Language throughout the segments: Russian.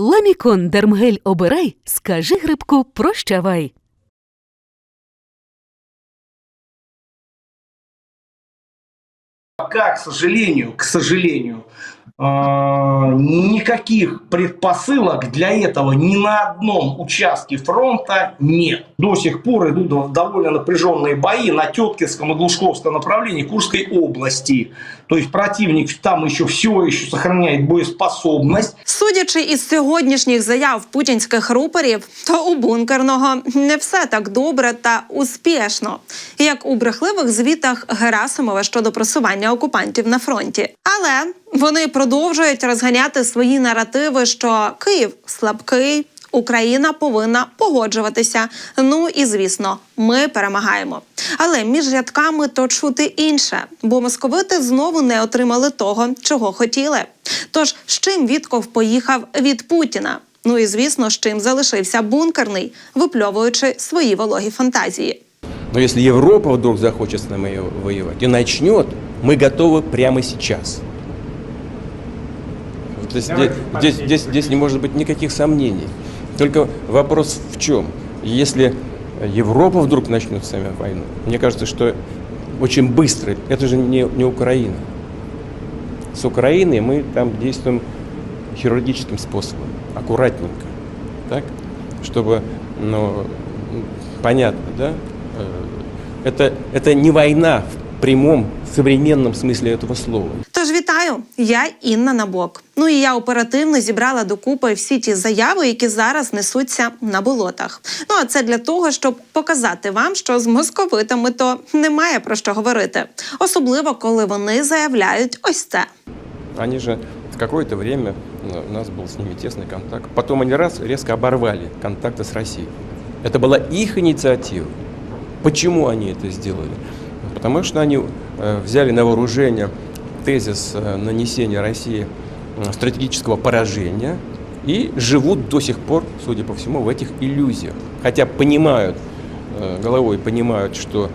Ламікон Дермгель обирай, скажи грибку прощавай. Пока, к сожалению, к сожалению, никаких предпосылок для этого ни на одном участке фронта нет. До сих пор идут довольно напряженные бои на Теткинском и Глушковском направлении Курской области. То есть противник там еще все еще сохраняет боеспособность. Судячи із сьогоднішніх заяв путінських рупорів, то у бункерного не все так добре та успішно, як у брехливих звітах Герасимова щодо просування окупантів на фронті. Але вони продовжують розганяти свої наративи, що Київ слабкий. Україна повинна погоджуватися. Ну і звісно, ми перемагаємо. Але між рядками то чути інше, бо московити знову не отримали того, чого хотіли. Тож з чим Вітков поїхав від Путіна? Ну і звісно, з чим залишився бункерний, випльовуючи свої вологі фантазії. Но если Европа вдруг захочет с нами воевать и начнет, мы готовы прямо сейчас. Вот здесь, здесь, здесь, здесь не может быть никаких сомнений. Только вопрос в чем? Если Европа вдруг начнет с нами войну, мне кажется, что очень быстро, это же не, не Украина. С Украиной мы там действуем хирургическим способом, аккуратненько, так, чтобы, ну, понятно, да, Э, это, это не война в прямом современном смысле этого слова. Тож вітаю, я Інна Набок. Ну і я оперативно зібрала докупи всі ті заяви, які зараз несуться на болотах. Ну а це для того, щоб показати вам, що з московитами то немає про що говорити, особливо коли вони заявляють ось це. Они же какое-то время ну, у нас был с ними тесный контакт. Потом они раз резко оборвали контакты с Россией. Это была их инициатива. Почему они это сделали? Потому что они э, взяли на вооружение тезис э, нанесения России стратегического поражения и живут до сих пор, судя по всему, в этих иллюзиях. Хотя понимают, э, головой понимают, что,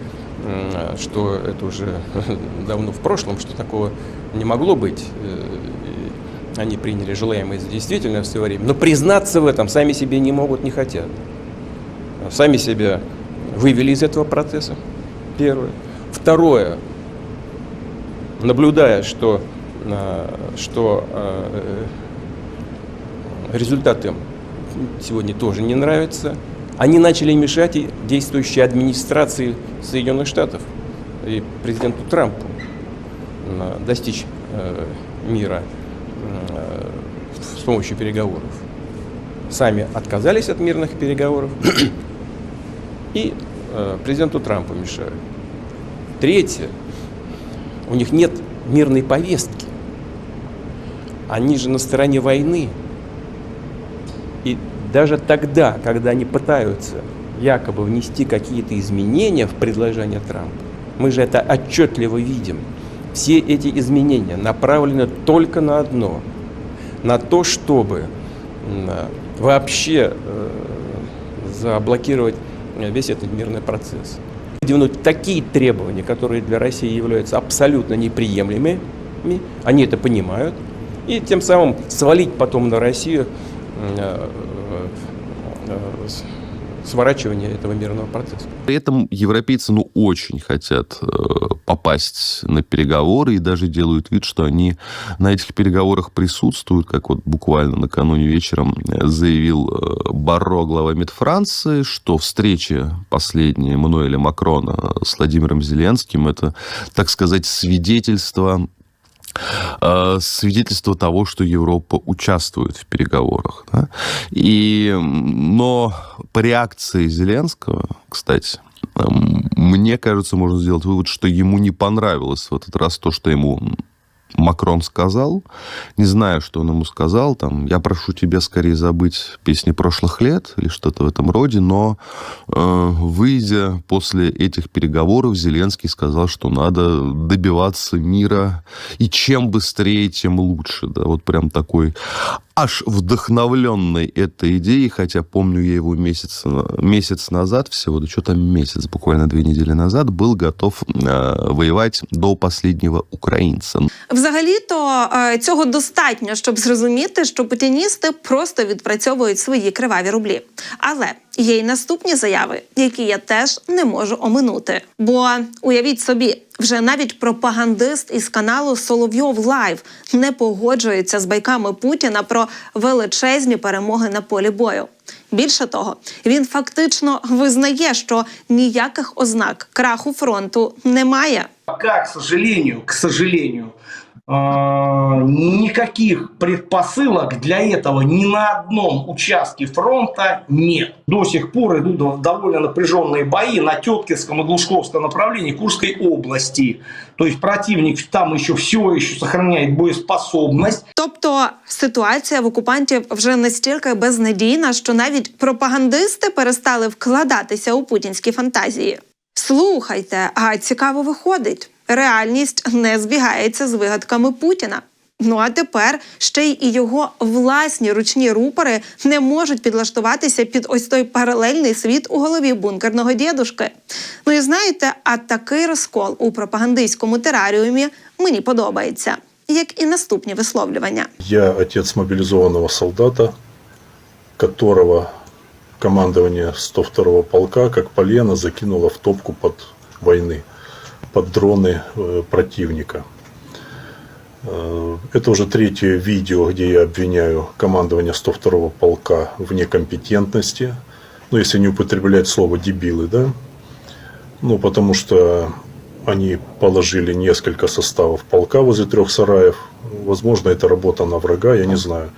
что это уже давно в прошлом, что такого не могло быть. э, Они приняли желаемое за действительное в свое время. Но признаться в этом сами себе не могут, не хотят. Сами себя вывели из этого процесса. Первое. Второе. Наблюдая, что, э, что э, результаты сегодня тоже не нравятся, они начали мешать действующей администрации Соединенных Штатов и президенту Трампу достичь э, мира с помощью переговоров. Сами отказались от мирных переговоров и президенту Трампу мешают. Третье. У них нет мирной повестки. Они же на стороне войны. И даже тогда, когда они пытаются якобы внести какие-то изменения в предложение Трампа, мы же это отчетливо видим. Все эти изменения направлены только на одно, на то, чтобы вообще э, заблокировать весь этот мирный процесс. Выдвинуть такие требования, которые для России являются абсолютно неприемлемыми, они это понимают, и тем самым свалить потом на Россию э, э, с- сворачивание этого мирного процесса. При этом европейцы, ну, очень хотят э, попасть на переговоры и даже делают вид, что они на этих переговорах присутствуют, как вот буквально накануне вечером э, заявил э, Барро, глава МИД Франции, что встреча последняя Эммануэля Макрона с Владимиром Зеленским это, так сказать, свидетельство э, свидетельство того, что Европа участвует в переговорах. да. И, но по реакции Зеленского, кстати, эм, мне кажется, можно сделать вывод, что ему не понравилось в этот раз то, что ему Макрон сказал. Не знаю, что он ему сказал. Там, я прошу тебя скорее забыть песни прошлых лет или что-то в этом роде. Но э, выйдя после этих переговоров, Зеленский сказал, что надо добиваться мира. И чем быстрее, тем лучше. Да, вот прям такой аж вдохновленный этой идеей, хотя помню я его месяц, месяц назад всего, да что там месяц, буквально две недели назад, был готов э, воевать до последнего українця. Взагалі-то е, цього достатньо, щоб зрозуміти, що путіністи просто відпрацьовують свої криваві рублі. Але є й наступні заяви, які я теж не можу оминути. Бо уявіть собі, вже навіть пропагандист із каналу Соловйов Лайв не погоджується з байками Путіна про величезні перемоги на полі бою. Більше того, він фактично визнає, що ніяких ознак краху фронту немає. Пока, к сожалению, к сожалению, никаких предпосылок для этого ни на одном участке фронта нет. До сих пор идут довольно напряженные бои на Теткинском и Глушковском направлении Курской области. То есть противник там еще все еще сохраняет боеспособность. Тобто ситуація в окупантів вже настільки безнадійна, що навіть пропагандисти перестали вкладатися у путінські фантазії. Слухайте, а цікаво виходить. Реальність не збігається з вигадками Путіна. Ну а тепер ще й його власні ручні рупори не можуть підлаштуватися під ось той паралельний світ у голові бункерного дідушки. Ну і знаєте, а такий розкол у пропагандистському тераріумі мені подобається, як і наступні висловлювання. Я отец мобилизованного солдата, которого командование 102-го полка, как полено, закинуло в топку под войны, под дроны э, противника. Э, Это уже третье видео, где я обвиняю командование 102-го полка в некомпетентности. Ну, если не употреблять слово «дебилы», да? Ну, потому что они положили несколько составов полка возле трех сараев. Возможно, это работа на врага, я не знаю.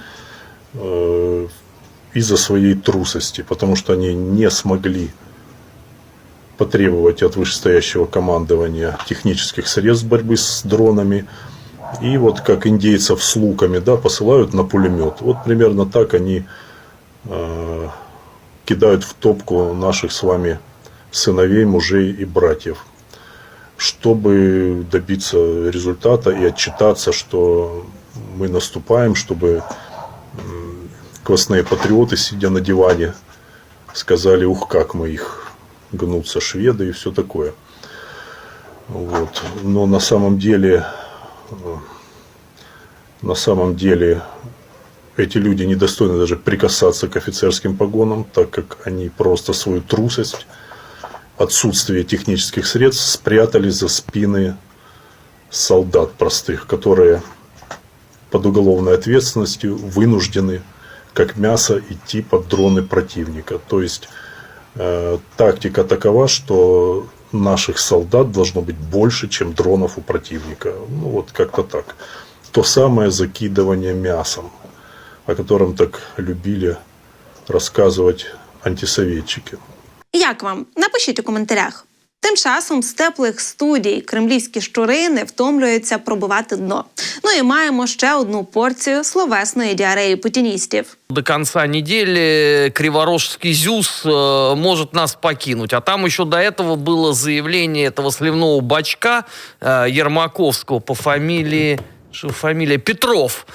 Э, Из-за своей трусости, потому что они не смогли потребовать от вышестоящего командования технических средств борьбы с дронами. И вот как индейцев с луками да, посылают на пулемет. Вот примерно так они э, кидают в топку наших с вами сыновей, мужей и братьев, чтобы добиться результата и отчитаться, что мы наступаем, чтобы квасные патриоты, сидя на диване, сказали, ух, как мы их гнутся шведы и все такое. Вот. Но на самом деле, э, на самом деле эти люди недостойны даже прикасаться к офицерским погонам, так как они просто свою трусость, отсутствие технических средств спрятали за спины солдат простых, которые под уголовной ответственностью вынуждены как мясо идти под дроны противника. То есть тактика такова, что наших солдат должно быть больше, чем дронов у противника. Ну вот как-то так. То самое закидывание мясом, о котором так любили рассказывать антисоветчики. Як вам? Напишіть у коментарях. Тим часом з теплих студій кремлівські щури не втомлюються пробивати дно. Ну і маємо ще одну порцію словесної діареї путіністів. До конца недели Криворожский ЗЮС э, может нас покинуть. А там еще до этого было заявление этого сливного бачка э, Ермаковского по фамилии... Что фамилия? Петров.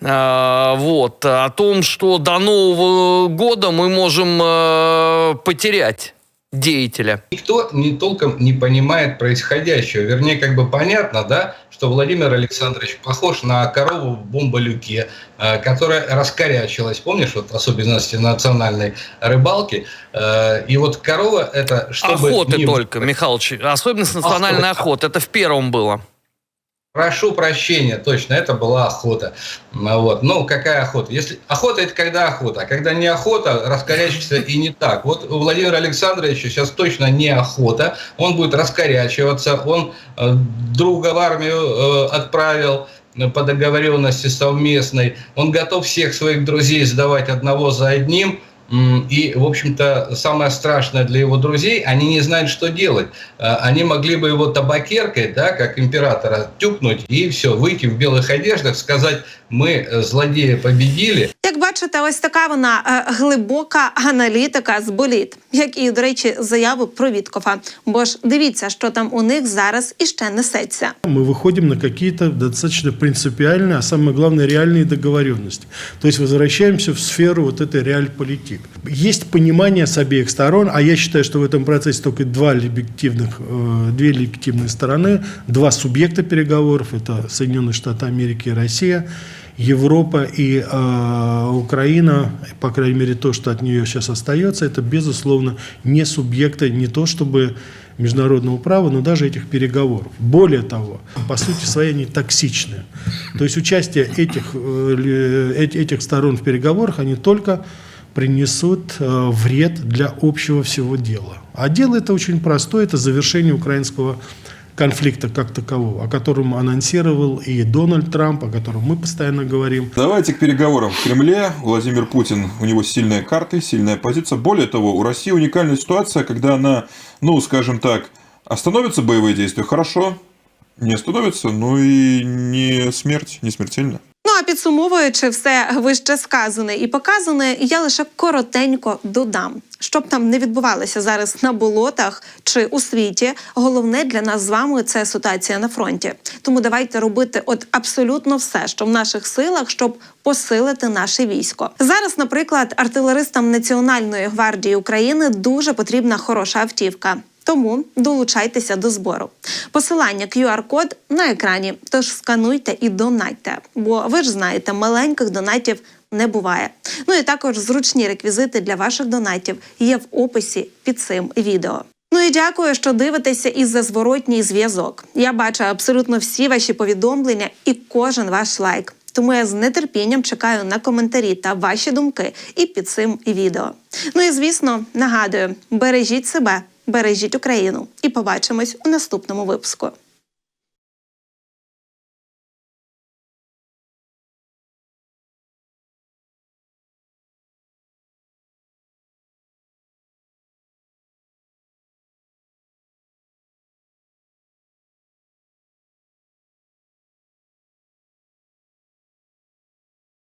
Э, вот. О том, что до Нового года мы можем э, потерять деятеля. Никто не толком не понимает происходящего. Вернее, как бы понятно, да, что Владимир Александрович похож на корову в бомболюке, э, которая раскорячилась, помнишь, вот особенности национальной рыбалки. Э, И вот корова это чтобы... Охоты не- только, Михалыч. Особенность национальной Охоты. охоты. Это в первом было. Прошу прощения, точно, это была охота. Ну, Вот. Ну, какая охота? Если охота это когда охота, а когда не охота, раскорячиваться и не так. Вот у Владимира Александровича сейчас точно не охота, он будет раскорячиваться, он э, друга в армию э, отправил э, по договоренности совместной, он готов всех своих друзей сдавать одного за одним, И, в общем-то, самое страшное для его друзей, они не знают, что делать. Э, Они могли бы его табакеркой, да, как императора, тюкнуть и все, выйти в белых одеждах, сказать, мы э, злодея победили, Як бачите, ось така вона е, глибока аналітика з боліт, як і, до речі, заяви про Віткофа. Бо ж дивіться, що там у них зараз іще несеться. мы выходим на какие-то достаточно принципиальные, а самое главное, реальные договоренности. То есть возвращаемся в сферу вот этой реальполитик. Есть понимание с обеих сторон, а я считаю, что в этом процессе только два легитимных, э, две легитимные стороны, два субъекта переговоров, это Соединенные Штаты Америки и Россия, Европа и э, Украина, по крайней мере, то, что от нее сейчас остается, это, безусловно, не субъекты, не то чтобы международного права, но даже этих переговоров. Более того, по сути своей они токсичны. То есть участие этих, э, эти- этих сторон в переговорах, они только принесут э, вред для общего всего дела. А дело это очень простое, это завершение украинского конфликта как такового, о котором анонсировал и Дональд Трамп, о котором мы постоянно говорим. Давайте к переговорам в Кремле. Владимир Путин, у него сильные карты, сильная позиция. Более того, у России уникальная ситуация, когда она, ну, скажем так, остановится боевые действия, хорошо, не остановится, ну и не смерть, не смертельно. Ну а підсумовуючи все вище сказане і показане, я лише коротенько додам. Щоб там не відбувалося зараз на болотах чи у світі, головне для нас з вами це ситуація на фронті. Тому давайте робити от абсолютно все, що в наших силах, щоб посилити наше військо. Зараз, наприклад, артилеристам Національної гвардії України дуже потрібна хороша автівка. Тому долучайтеся до збору. Посилання QR-код на екрані. Тож скануйте і донатьте. Бо ви ж знаєте, маленьких донатів не буває. Ну і також зручні реквізити для ваших донатів є в описі під цим відео. Ну і дякую, що дивитеся і за зворотній зв'язок. Я бачу абсолютно всі ваші повідомлення і кожен ваш лайк. Тому я з нетерпінням чекаю на коментарі та ваші думки і під цим відео. Ну і звісно, нагадую: бережіть себе, бережіть Україну і побачимось у наступному випуску.